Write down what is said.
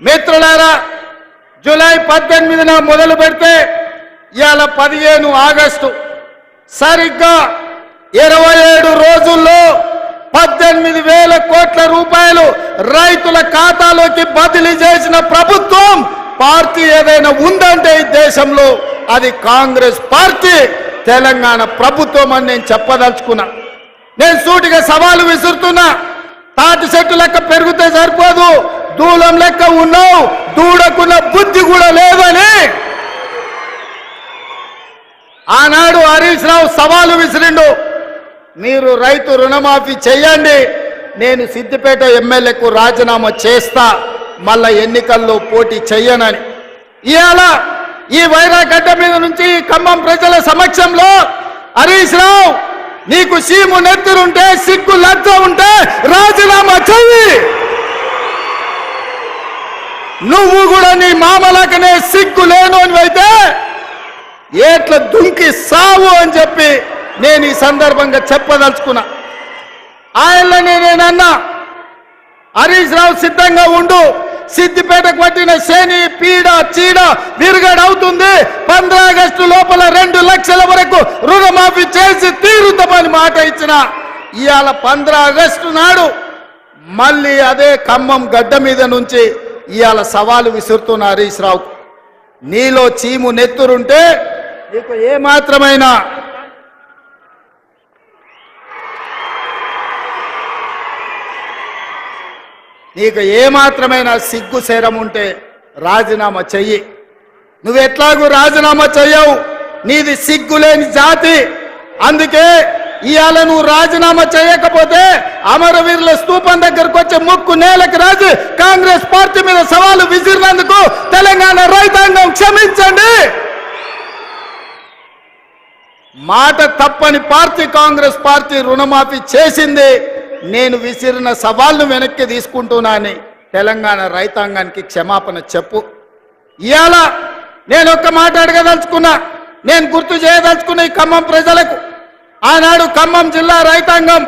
మిత్రులారా జూలై పద్దెనిమిదిన మొదలు పెడితే ఇవాళ పదిహేను ఆగస్టు సరిగ్గా ఇరవై ఏడు రోజుల్లో పద్దెనిమిది వేల కోట్ల రూపాయలు రైతుల ఖాతాలోకి బదిలీ చేసిన ప్రభుత్వం పార్టీ ఏదైనా ఉందంటే ఈ దేశంలో అది కాంగ్రెస్ పార్టీ. తెలంగాణ ప్రభుత్వం అని నేను చెప్పదలుచుకున్నా. నేను సూటిగా సవాలు విసురుతున్నా. తాటి చెట్టు లెక్క పెరిగితే సరిపోదు. దూలం లెక్క ఉన్నావు దూడకున్న బుద్ధి కూడా లేదని. ఆనాడు హరీష్ రావు సవాలు విసిరిండు మీరు రైతు రుణమాఫీ చేయండి నేను సిద్దిపేట ఎమ్మెల్యేకు రాజీనామా చేస్తా మళ్ళా ఎన్నికల్లో పోటీ చెయ్యనని. ఇవాళ ఈ వైరాగడ్డ మీద నుంచి ఖమ్మం ప్రజల సమక్షంలో హరీష్ రావు నీకు సీము నెత్తురుంటే సిగ్గు లజ్జ ఉంటే రాజీనామా చెయ్యి. నువ్వు కూడా నీ మామలకనే సిగ్గు లేను అని అయితే ఏట్ల దుంకి సావు అని చెప్పి నేను ఈ సందర్భంగా చెప్పదలుచుకున్నా. ఆయనని నేనన్నా హరీష్ రావు సిద్ధంగా ఉండు సిద్దిపేటకు పట్టిన శని పీడ చీడ విరుగడవుతుంది పంద్ర ఆగస్టు లోపల రెండు లక్షల వరకు రుణమాఫీ చేసి తీరుతామని మాట ఇచ్చిన ఇవాళ పంద్ర ఆగస్టు నాడు మళ్ళీ అదే ఖమ్మం గడ్డ మీద నుంచి ఇవాళ సవాలు విసురుతున్న హరీష్ రావు నీలో చీము నెత్తురుంటే నీకు ఏ నీకు ఏ సిగ్గు శరం ఉంటే రాజీనామా చెయ్యి. నువ్వెట్లాగూ రాజీనామా చెయ్యవు. నీది సిగ్గులేని జాతి. అందుకే ఇవాళ నువ్వు రాజీనామా చేయకపోతే అమరవీరుల స్థూపం దగ్గరకు వచ్చే ముక్కు నేలకు రాజు. కాంగ్రెస్ పార్టీ మీద సవాలు విసిరినందుకు తెలంగాణ రైతాంగం క్షమించండి. మాట తప్పని పార్టీ కాంగ్రెస్ పార్టీ రుణమాఫీ చేసింది. నేను విసిరిన సవాళ్ళు వెనక్కి తీసుకుంటున్నాను తెలంగాణ రైతాంగానికి క్షమాపణ చెప్పు. ఇవాళ నేను ఒక్క మాట అడగదలుచుకున్నా. నేను గుర్తు చేయదలుచుకున్న ఈ ఖమ్మం ప్రజలకు ఆనాడు ఖమ్మం జిల్లా రైతాంగం